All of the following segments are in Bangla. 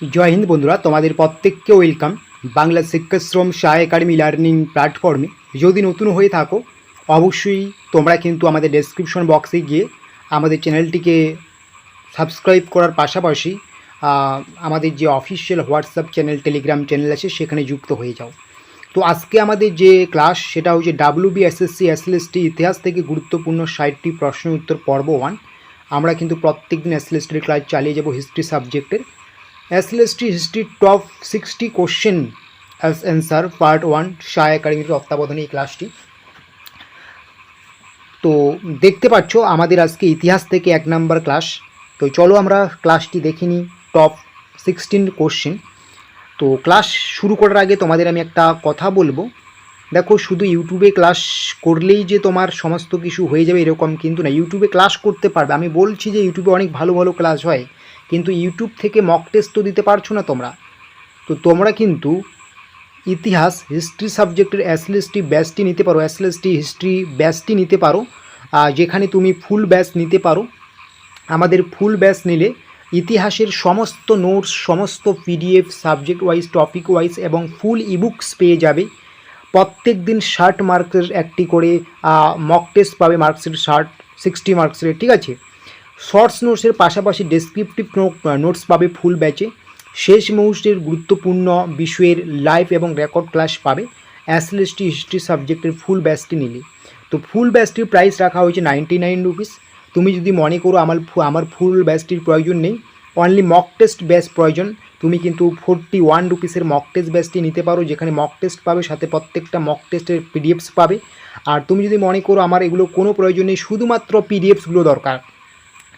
জয় হিন্দ বন্ধুরা, তোমাদের প্রত্যেককে ওয়েলকাম বাংলা শিক্ষাশ্রম সায় একাডেমি লার্নিং প্ল্যাটফর্মে যদি নতুন হয়ে থাকো, অবশ্যই তোমরা কিন্তু আমাদের ডেসক্রিপশন বক্সে গিয়ে আমাদের চ্যানেলটিকে সাবস্ক্রাইব করার পাশাপাশি আমাদের যে official WhatsApp channel Telegram channel আছে, সেখানে যুক্ত হয়ে যাও। তো আজকে আমাদের যে ক্লাস সেটা হচ্ছে ডাব্লিউ বি এসএসসি এসএলএসটি ইতিহাস থেকে গুরুত্বপূর্ণ ষাটটি প্রশ্ন উত্তর পর্ব ওয়ান আমরা কিন্তু প্রত্যেক দিন এসএলএসটির ক্লাস চালিয়ে যাব হিস্ট্রি সাবজেক্টের SLST history top sixty question as answer part one Shah একাডেমির তত্ত্বাবধানে এই ক্লাসটি তো দেখতে পাচ্ছ আমাদের আজকে ইতিহাস থেকে এক নাম্বার ক্লাস তো চলো আমরা ক্লাসটি দেখে নিই টপ সিক্সটিন কোশ্চেন তো ক্লাস শুরু করার আগে তোমাদের আমি একটা কথা বলব। দেখো শুধু ইউটিউবে ক্লাস করলেই যে তোমার সমস্ত কিছু হয়ে যাবে এরকম কিন্তু না। ইউটিউবে ক্লাস করতে পারবে। আমি বলছি যে ইউটিউবে অনেক ভালো ভালো ক্লাস হয়। কিন্তু ইউটিউব থেকে মক টেস্ট তো দিতে পারছ না তোমরা। তো তোমরা কিন্তু ইতিহাস হিস্ট্রি সাবজেক্টের অ্যাসলেসটি ব্যাচটি নিতে পারো। অ্যাসলেসটি হিস্ট্রি ব্যাচটি নিতে পারো। যেখানে তুমি ফুল ব্যাচ নিতে পারো, আমাদের ফুল ব্যাচ নিলে ইতিহাসের সমস্ত নোটস সমস্ত PDF subject wise topic wise এবং ফুল ইবুকস পেয়ে যাবে। প্রত্যেক দিন ষাট মার্কের একটি করে মক টেস্ট পাবে মার্কসের ষাট সিক্সটি মার্কসের ঠিক আছে? শর্টস নোটসের পাশাপাশি ডেসক্রিপটিভ নোটস পাবে ফুল ব্যাচে শেষ মুহূর্তের গুরুত্বপূর্ণ বিষয়ের লাইভ এবং রেকর্ড ক্লাস পাবে। অ্যাসএলএসটি হিস্ট্রি সাবজেক্টের ফুল ব্যাচটি নিলে। তো ফুল ব্যাচটির প্রাইস রাখা হয়েছে নাইনটি নাইন রুপিস তুমি যদি মনে করো আমার আমার ফুল ব্যাচটির প্রয়োজন নেই অনলি মক টেস্ট ব্যাচ প্রয়োজন, তুমি কিন্তু ফোরটি ওয়ান রুপিসের মক টেস্ট ব্যাচটি নিতে পারো, যেখানে মক টেস্ট পাবে, সাথে প্রত্যেকটা মক টেস্টের পিডিএফস পাবে। আর তুমি যদি মনে করো আমার এগুলো কোনো প্রয়োজন নেই, শুধুমাত্র পিডিএফসগুলো দরকার।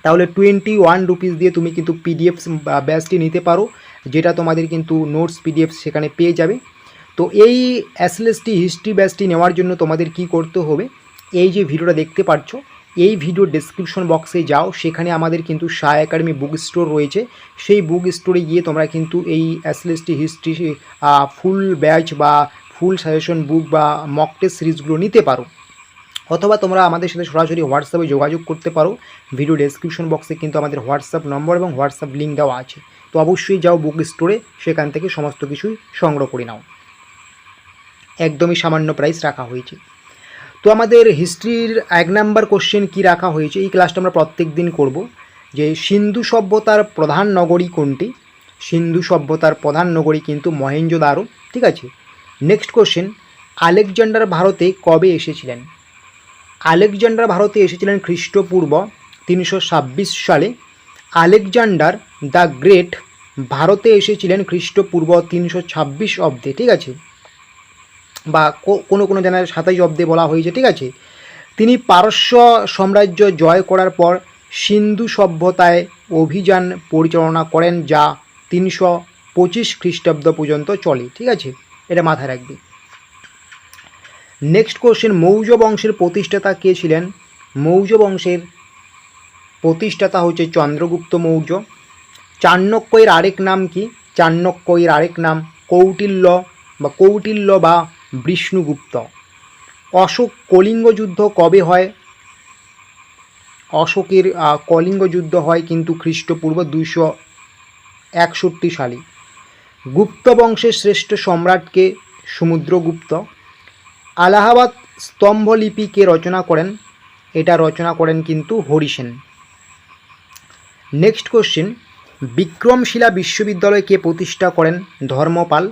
তাহলে টোয়েন্টি ওয়ান রুপিস দিয়ে তুমি কিন্তু পিডিএফ ব্যাচটি নিতে পারো, যেটা তোমাদের কিন্তু নোটস পিডিএফ সেখানে পেয়ে যাবে। তো এই এসএলএসটি হিস্ট্রি ব্যাচটি নেওয়ার জন্য তোমাদের কি করতে হবে, এই যে ভিডিওটা দেখতে পাচ্ছ এই ভিডিও ডেসক্রিপশন বক্সে যাও, সেখানে আমাদের কিন্তু শাহ একাডেমি বুক স্টোর রয়েছে। সেই বুক স্টোরে গিয়ে তোমরা কিন্তু এই এসএলএসটি হিস্ট্রি ফুল ব্যাচ বা ফুল সাজেশন বুক বা মক টেস্ট সিরিজগুলো নিতে পারো। অথবা তোমরা আমাদের সাথে সরাসরি হোয়াটসঅ্যাপে যোগাযোগ করতে পারো। ভিডিও ডেসক্রিপশন বক্সে কিন্তু আমাদের হোয়াটসঅ্যাপ নম্বর এবং হোয়াটসঅ্যাপ লিঙ্ক দেওয়া আছে। তো অবশ্যই যাও বুক স্টোরে সেখান থেকে সমস্ত কিছুই সংগ্রহ করে নাও। একদমই সামান্য প্রাইস রাখা হয়েছে। তো আমাদের হিস্ট্রির এক নাম্বার কোশ্চেন কি রাখা হয়েছে? এই ক্লাসটা আমরা প্রত্যেক দিন করব। যে সিন্ধু সভ্যতার প্রধান নগরী কোনটি? সিন্ধু সভ্যতার প্রধান নগরী কিন্তু মহেঞ্জোদারো ঠিক আছে? নেক্সট কোশ্চেন আলেকজান্ডার ভারতে কবে এসেছিলেন? আলেকজান্ডার ভারতে এসেছিলেন খ্রিস্টপূর্ব তিনশো ছাব্বিশ সালে। আলেকজান্ডার দ্য গ্রেট ভারতে এসেছিলেন খ্রিস্টপূর্ব তিনশো ছাব্বিশ অব্দে, ঠিক আছে? বা কোনো কোনো জায়গায় সাতাইশ অব্দে বলা হয়েছে, ঠিক আছে? তিনি পারস্য সাম্রাজ্য জয় করার পর সিন্ধু সভ্যতায় অভিযান পরিচালনা করেন যা তিনশো পঁচিশ খ্রিস্টাব্দ পর্যন্ত চলে, ঠিক আছে? এটা মাথায় রাখবে। নেক্সট কোশ্চেন মৌর্য বংশের প্রতিষ্ঠাতা কে ছিলেন? মৌর্য বংশের প্রতিষ্ঠাতা হচ্ছে চন্দ্রগুপ্ত মৌর্য। চাণক্যের আরেক নাম কি? চাণক্যের আরেক নাম কৌটিল্য বা কৌটিল্য বা বিষ্ণুগুপ্ত। অশোক কলিঙ্গ যুদ্ধ কবে হয়? অশোকের কলিঙ্গ যুদ্ধ হয় কিন্তু খ্রিস্টপূর্ব দুইশো একষট্টি সালে। গুপ্ত বংশের শ্রেষ্ঠ সম্রাটকে সমুদ্রগুপ্ত। আলাহাবাদ স্তম্ভলিপি কে রচনা করেন। এটা রচনা করেন কিন্তু হরিসেন নেক্সট কোশ্চেন বিক্রমশিলা বিশ্ববিদ্যালয় কে প্রতিষ্ঠা করেন ধর্মপাল,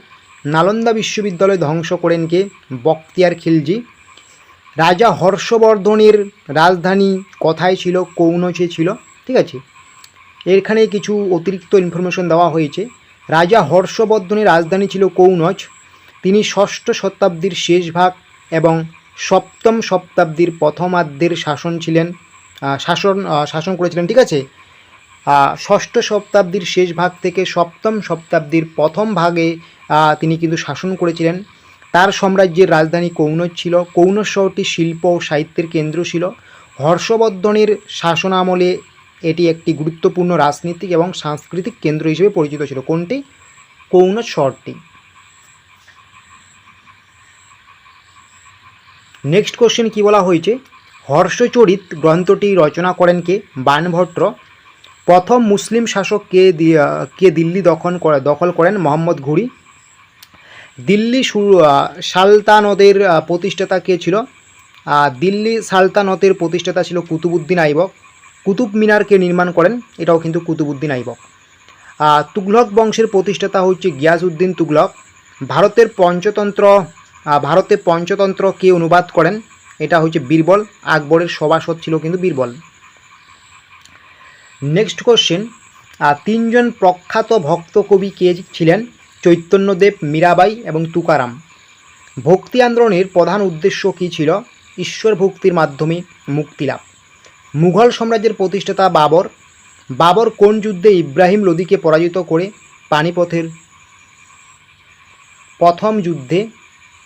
নালন্দা বিশ্ববিদ্যালয় ধ্বংস করেন কে? বক্তিয়ার খিলজি। রাজা হর্ষবর্ধনের রাজধানী কথায় ছিল? কৌনচে ছিল? ঠিক আছে? এখানে কিছু অতিরিক্ত ইনফরমেশন দেওয়া হয়েছে। রাজা হর্ষবর্ধনের রাজধানী ছিল কৌনচ তিনি ষষ্ঠ শতাব্দীর শেষ ভাগ এবং সপ্তম শতাব্দীর প্রথমার্ধের শাসন ছিলেন শাসন শাসন করেছিলেন, ঠিক আছে? ষষ্ঠ শতাব্দীর শেষ ভাগ থেকে সপ্তম শতাব্দীর প্রথম ভাগে তিনি কিন্তু শাসন করেছিলেন। তার সাম্রাজ্যের রাজধানী কৌনজ ছিল। কৌনজ শহরটি শিল্প ও সাহিত্যের কেন্দ্র ছিল। হর্ষবর্ধনের শাসনামলে এটি একটি গুরুত্বপূর্ণ রাজনীতিক এবং সাংস্কৃতিক কেন্দ্র হিসেবে পরিচিত ছিল। কোনটি? কৌনজ শহরটি। নেক্সট কোশ্চেন কি বলা হয়েছে? হর্ষচরিত গ্রন্থটি রচনা করেন কে? বানভট্ট। প্রথম মুসলিম শাসক কে কে দিল্লি দখল করে দখল করেন? মোহাম্মদ ঘুরি। দিল্লি সু- আহ, সালতানতের প্রতিষ্ঠাতা কে ছিল? দিল্লি সালতানতের প্রতিষ্ঠাতা ছিল কুতুবুদ্দিন আইবক। কুতুব মিনারকে নির্মাণ করেন? এটাও কিন্তু কুতুবুদ্দিন আইবক। আহ, তুগলক বংশের প্রতিষ্ঠাতা হচ্ছে গিয়াসউদ্দিন তুগলক ভারতের পঞ্চতন্ত্র ভারতে পঞ্চতন্ত্র কে অনুবাদ করেন? এটা হচ্ছে বীরবল। আকবরের সভাসদ ছিল কিন্তু বীরবল। নেক্সট কোশ্চেন তিনজন প্রখ্যাত ভক্ত কবি কে ছিলেন? চৈতন্যদেব, মীরাবাই এবং তুকারাম। ভক্তি আন্দোলনের প্রধান উদ্দেশ্য কী ছিল? ঈশ্বর ভক্তির মাধ্যমে মুক্তিলাভ মুঘল সাম্রাজ্যের প্রতিষ্ঠাতা বাবর। বাবর কোন যুদ্ধে ইব্রাহিম লোদিকে পরাজিত করে? পানিপথের প্রথম যুদ্ধে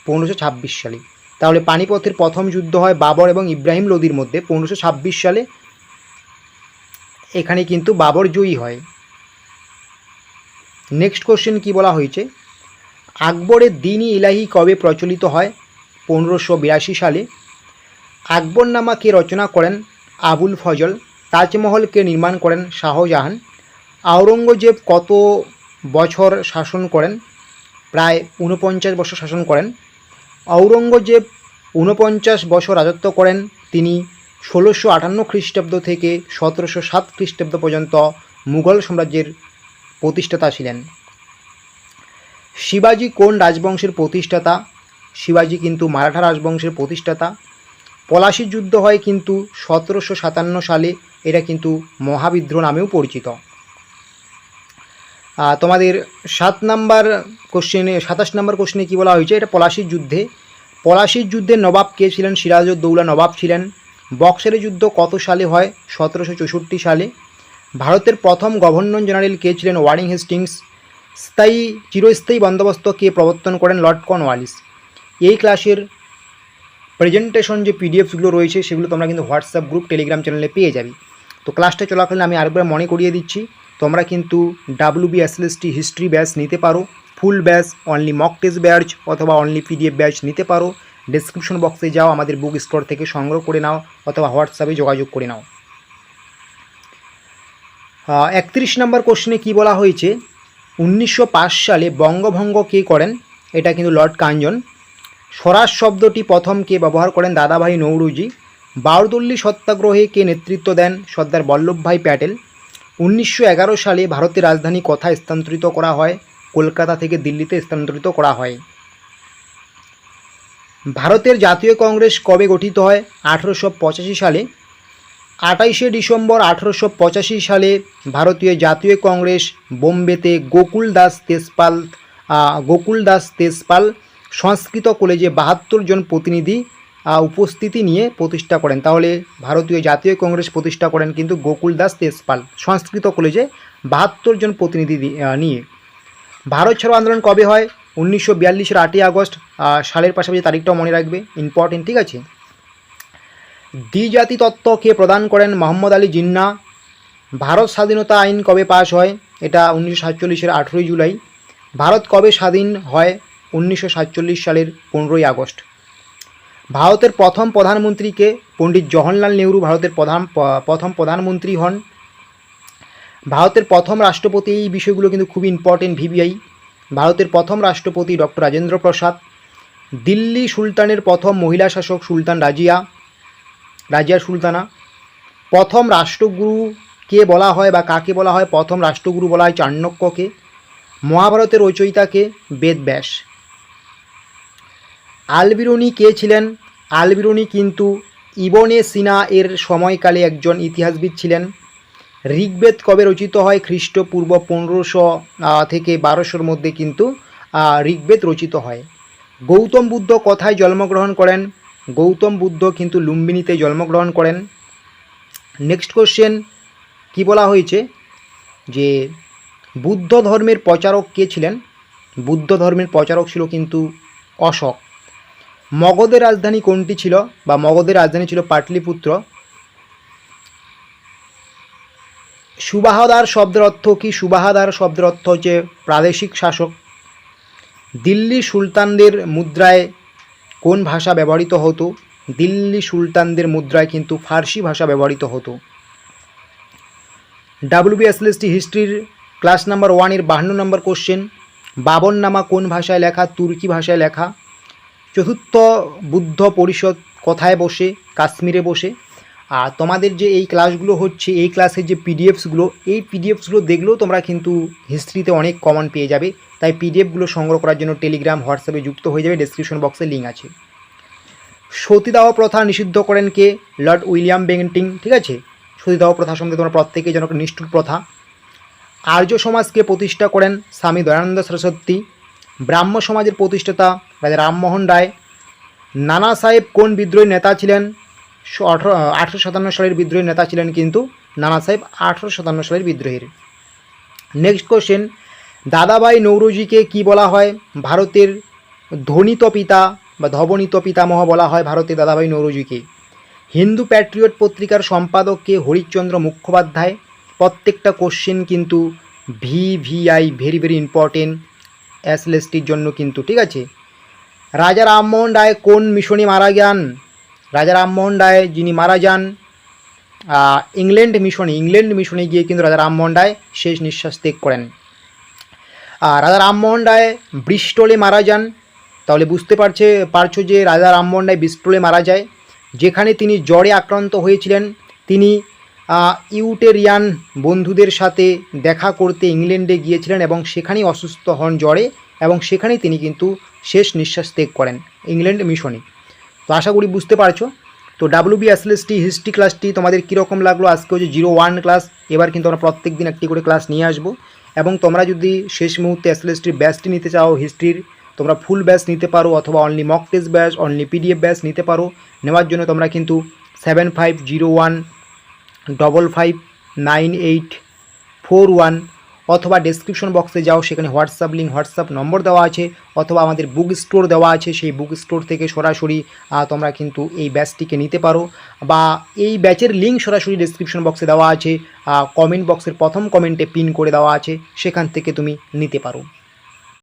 পনেরোশো ছাব্বিশ সালে। তাহলে পানিপথের প্রথম যুদ্ধ হয় বাবর এবং ইব্রাহিম লোদির মধ্যে পনেরোশো ছাব্বিশ সালে। এখানে কিন্তু বাবর জয়ী হয়। নেক্সট কোশ্চেন কি বলা হয়েছে? আকবরের দিনই ইলাহি কবে প্রচলিত হয়? পনেরোশো বিরাশি সালে। আকবরনামা কে রচনা করেন? আবুল ফজল। তাজমহল কে নির্মাণ করেন? শাহজাহান। আওরঙ্গজেব কত বছর শাসন করেন? প্রায় উনপঞ্চাশ বছর শাসন করেন। ঔরঙ্গজেব উনপঞ্চাশ বছর রাজত্ব করেন। তিনি ষোলোশো আটান্ন খ্রিস্টাব্দ থেকে সতেরোশো সাত খ্রিস্টাব্দ পর্যন্ত মুঘল সাম্রাজ্যের প্রতিষ্ঠাতা ছিলেন। শিবাজি কোন রাজবংশের প্রতিষ্ঠাতা? শিবাজি কিন্তু মারাঠা রাজবংশের প্রতিষ্ঠাতা। পলাশির যুদ্ধ হয় কিন্তু সতেরোশো সাতান্ন সালে, এটা কিন্তু মহাবিদ্রোহ নামেও পরিচিত। তোমাদের সাত নাম্বার কোশ্চেনে সাতাশ নাম্বার কোশ্চেনে কী বলা হয়েছে? এটা পলাশির যুদ্ধে। পলাশির যুদ্ধে নবাব কে ছিলেন? সিরাজউদ্দৌলা নবাব ছিলেন। বক্সারের যুদ্ধ কত সালে হয়? সতেরোশো চৌষট্টি সালে। ভারতের প্রথম গভর্নর জেনারেল কে ছিলেন? Warren Hastings. স্থায়ী, চিরস্থায়ী বন্দোবস্ত কে প্রবর্তন করেন? Lord Cornwallis. এই ক্লাসের প্রেজেন্টেশন যে পিডিএফগুলো রয়েছে, সেগুলো তোমরা কিন্তু হোয়াটসঅ্যাপ গ্রুপ টেলিগ্রাম চ্যানেলে পেয়ে যাবে। তো ক্লাসটা চলাকালীন আমি আরেকবার মনে করিয়ে দিচ্ছি। তোমরা কিন্তু W B SLST history batch নিতে পারো, full batch only mock test batch অথবা অনলি পিডিএফ ব্যাচ নিতে পারো। ডেসক্রিপশন বক্সে যাও, আমাদের বুক স্টোর থেকে সংগ্রহ করে নাও অথবা হোয়াটসঅ্যাপে যোগাযোগ করে নাও। একত্রিশ নম্বর কোশ্চেনে কি বলা হয়েছে? উনিশশো পাঁচ সালে বঙ্গভঙ্গ কে করেন? এটা কিন্তু লর্ড কাঞ্জন। স্বরাজ শব্দটি প্রথম কে ব্যবহার করেন? দাদাভাই নৌরুজি। বারদুল্লি সত্যাগ্রহে কে নেতৃত্ব দেন? সর্দার বল্লভভাই প্যাটেল। উনিশশো এগারো সালে ভারতের রাজধানী কথা স্থানান্তরিত করা হয়? কলকাতা থেকে দিল্লিতে স্থানান্তরিত করা হয়। ভারতের জাতীয় কংগ্রেস কবে গঠিত হয়? আঠেরোশো পঁচাশি সালে। আঠাইশে ডিসেম্বর আঠেরোশো পঁচাশি সালে ভারতীয় জাতীয় কংগ্রেস বোম্বেতে গোকুল দাস তেজপাল গোকুল দাস তেজপাল সংস্কৃত কলেজে বাহাত্তর জন প্রতিনিধি উপস্থিতি নিয়ে প্রতিষ্ঠা করেন। তাহলে ভারতীয় জাতীয় কংগ্রেস প্রতিষ্ঠা করেন কিন্তু গোকুল দাস তেজপাল, সংস্কৃত কলেজে বাহাত্তর জন প্রতিনিধি নিয়ে। ভারত ছাড়ো আন্দোলন কবে হয়? উনিশশো বিয়াল্লিশের আটই আগস্ট। সালের পাশাপাশি তারিখটাও মনে রাখবে। ইম্পর্টেন্ট ঠিক আছে? দ্বিজাতি তত্ত্ব কে প্রদান করেন মোহাম্মদ আলী জিন্না? ভারত স্বাধীনতা আইন কবে পাশ হয়? এটা উনিশশো সাতচল্লিশের আঠেরোই জুলাই। ভারত কবে স্বাধীন হয়? উনিশশো সাতচল্লিশ সালের পনেরোই আগস্ট। ভারতের প্রথম প্রধানমন্ত্রীকে পণ্ডিত জওহরলাল নেহরু ভারতের প্রধান, প্রথম প্রধানমন্ত্রী হন। ভারতের প্রথম রাষ্ট্রপতি এই বিষয়গুলো কিন্তু খুব ইম্পর্টেন্ট ভিভিআই ভারতের প্রথম রাষ্ট্রপতি ডক্টর রাজেন্দ্র প্রসাদ। দিল্লি সুলতানের প্রথম মহিলা শাসক সুলতান রাজিয়া রাজিয়া সুলতানা। প্রথম রাষ্ট্রগুরু কে বলা হয় বা কাকে বলা হয়? প্রথম রাষ্ট্রগুরু বলা হয় চাণক্যকে। মহাভারতের রচয়িতাকে বেদব্যাস। আলবিরুনি কে ছিলেন? আলবিরুনি কিন্তু ইবনে সিনা এর সময়কালে একজন ইতিহাসবিদ ছিলেন। ঋগ্বেদ কবে রচিত হয়? খ্রিস্টপূর্ব পনেরোশো থেকে বারোশোর মধ্যে কিন্তু ঋগ্বেদ রচিত হয়। গৌতম বুদ্ধ কথায় জন্মগ্রহণ করেন? গৌতম বুদ্ধ কিন্তু লুম্বিনীতে জন্মগ্রহণ করেন। নেক্সট কোশ্চেন, কি বলা হয়েছে? যে বুদ্ধ ধর্মের প্রচারক কে ছিলেন? বুদ্ধ ধর্মের প্রচারক ছিল কিন্তু অশোক। মগধের রাজধানী কোনটি ছিল বা মগধের রাজধানী ছিল পাটলিপুত্র? সুবাহদার শব্দের অর্থ কি? সুবাহদার শব্দের অর্থ হচ্ছে প্রাদেশিক শাসক। দিল্লি সুলতানদের মুদ্রায় কোন ভাষা ব্যবহৃত হতো? দিল্লি সুলতানদের মুদ্রায় কিন্তু ফার্সি ভাষা ব্যবহৃত হতো। ডাব্লিউবিএসএলএসটি হিস্ট্রির ক্লাস নাম্বার ওয়ানের বাহান্ন নম্বর কোশ্চেন বাবন নামা কোন ভাষায় লেখা? তুর্কি ভাষায় লেখা। চতুর্থ বুদ্ধ পরিষদ কথায় বসে? কাশ্মীরে বসে। আর তোমাদের যে এই ক্লাসগুলো হচ্ছে, এই ক্লাসের যে পিডিএফসগুলো, এই পিডিএফসগুলো দেখলেও তোমরা কিন্তু হিস্ট্রিতে অনেক কমন পেয়ে যাবে। তাই পিডিএফগুলো সংগ্রহ করার জন্য টেলিগ্রাম হোয়াটসঅ্যাপে যুক্ত হয়ে যাবে। ডেসক্রিপশন বক্সে লিঙ্ক আছে। সতীদাহ প্রথা নিষিদ্ধ করেন কে? লর্ড উইলিয়াম বেন্টিং ঠিক আছে? সতীদাহ প্রথা সম্বন্ধে তোমরা প্রত্যেকে যেন নিষ্ঠুর প্রথা। আর্য সমাজকে প্রতিষ্ঠা করেন স্বামী দয়ানন্দ সরস্বতী। ব্রাহ্ম সমাজের প্রতিষ্ঠাতা রাজা রামমোহন রায়, নানা সাহেব কোন বিদ্রোহী নেতা ছিলেন? আঠারো সাতান্ন সালের বিদ্রোহীর নেতা ছিলেন কিন্তু নানা সাহেব আঠেরোশো সাতান্ন সালের বিদ্রোহীর। নেক্সট কোশ্চেন দাদাভাই নৌরুজিকে কি বলা হয়? ভারতের ধ্বনিত পিতা বা ধবনিত পিতামহ বলা হয় ভারতের দাদাভাই নৌরুজিকে। হিন্দু প্যাট্রিয়ট পত্রিকার সম্পাদককে হরিশ্চন্দ্র মুখোপাধ্যায়। প্রত্যেকটা কোশ্চেন কিন্তু V V I very very important অ্যাসলেসটির জন্য কিন্তু, ঠিক আছে? রাজা রামমোহন রায় কোন মিশনে মারা যান? রাজা রামমোহন রায় যিনি মারা যান ইংল্যান্ড মিশনে ইংল্যান্ড মিশনে গিয়ে কিন্তু রাজা রামমোহন রায় শেষ নিঃশ্বাস ত্যাগ করেন। আর রাজা রামমোহন রায় ব্রিস্টলে মারা যান। তাহলে বুঝতে পারছে, পারছ যে রাজা রামমোহন রায় ব্রিস্টলে মারা যায়। যেখানে তিনি জ্বরে আক্রান্ত হয়েছিলেন, তিনি ইউটেরিয়ান বন্ধুদের সাথে দেখা করতে ইংল্যান্ডে গিয়েছিলেন এবং সেখানেই অসুস্থ হন জ্বরে এবং সেখানেই তিনি কিন্তু শেষ নিঃশ্বাস ত্যাগ করেন ইংল্যান্ড মিশনে। তো আশা করি বুঝতে পারছ? তো ডাব্লিউ বি এসএলএসটি হিস্ট্রি ক্লাসটি তোমাদের কীরকম লাগল? আজকে হচ্ছে জিরো ওয়ান ক্লাস এবার কিন্তু আমরা প্রত্যেক দিন একটি করে ক্লাস নিয়ে আসব। এবং তোমরা যদি শেষ মুহূর্তে এসএলএসটির ব্যাচটি নিতে চাও হিস্ট্রির তোমরা ফুল ব্যাচ নিতে পারো অথবা only mock test batch only PDF batch নিতে পারো। নেওয়ার জন্য তোমরা কিন্তু seven five zero one double five nine eight four one অথবা ডেসক্রিপশন বক্সে যাও, সেখানে হোয়াটসঅ্যাপ লিঙ্ক হোয়াটসঅ্যাপ নম্বর দেওয়া আছে, অথবা আমাদের বুক স্টোর দেওয়া আছে, সেই বুক স্টোর থেকে সরাসরি তোমরা কিন্তু এই ব্যাচটিকে নিতে পারো। বা এই ব্যাচের লিঙ্ক সরাসরি ডেসক্রিপশন বক্সে দেওয়া আছে কমেন্ট বক্সের প্রথম কমেন্টে পিন করে দেওয়া আছে, সেখান থেকে তুমি নিতে পারো।